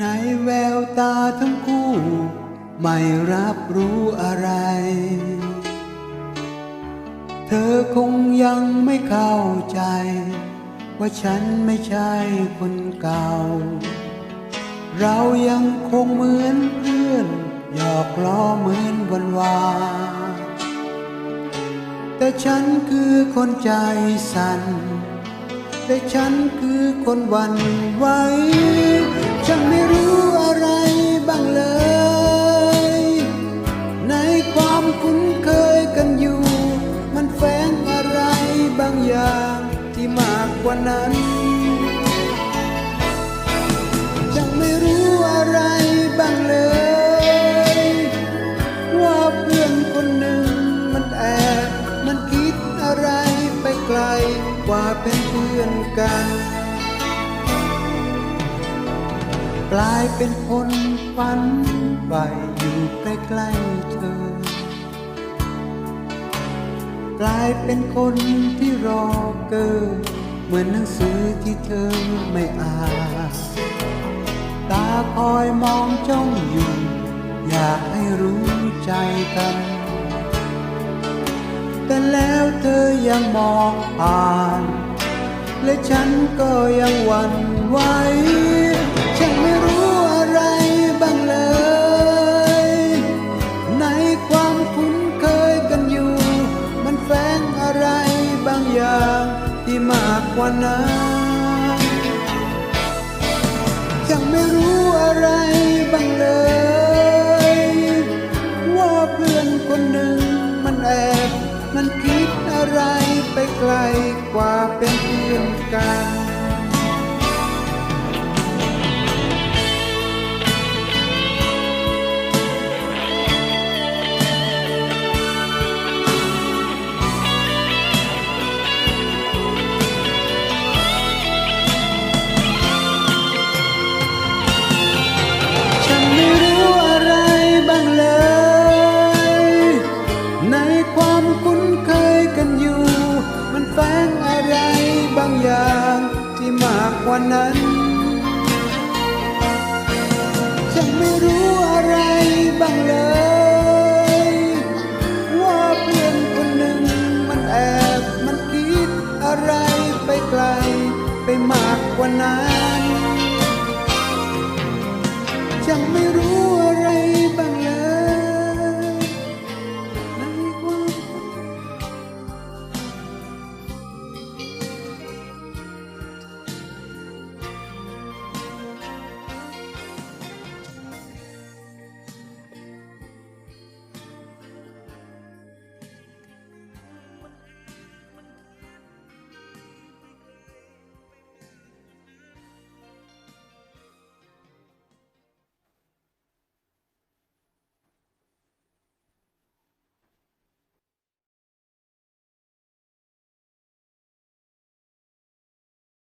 ในแววตาทั้งคู่ ไม่รับรู้อะไร เธอคงยังไม่เข้าใจ ว่าฉันไม่ใช่คนเก่า เรายังคงเหมือนเพื่อน หยอกล้อเหมือนวันวานแต่ฉันคือคนใจสั่น และฉันคือคนวันไหวฉันไม่รู้อะไรบ้างเลย ในความคุ้นเคยกันอยู่ มันแฝงอะไรบางอย่างที่มากกว่านั้น ว่าเป็นเพื่อนกัน กลายเป็นคนฝันไปอยู่ใกล้ๆเธอ กลายเป็นคนที่รอเกินเหมือนหนังสือที่เธอไม่อ่านตาคอยมองจ้องอยู่ อยากให้รู้ใจกัน แต่แล้วเธอยังมองผ่าน และฉันก็ยังหวั่นไหวฉันไม่รู้อะไรบ้างเลย ในความคุ้นเคยกันอยู่ มันแฝงอะไรบางอย่างที่มากกว่านั้นยังไม่รู้อะไรบ้างเลย ว่าเพื่อนคนหนึ่งมันแอบ มันคิดอะไรไปไกลกว่าเป็นเพื่อนกันฉัน อะไรบางอย่างที่มากกว่านั้น ฉันไม่รู้อะไรบ้างเลยว่าเพื่อนคนหนึ่งมันแอบมันคิดอะไรไปไกลไปมากกว่านั้น ฉันไม่รู้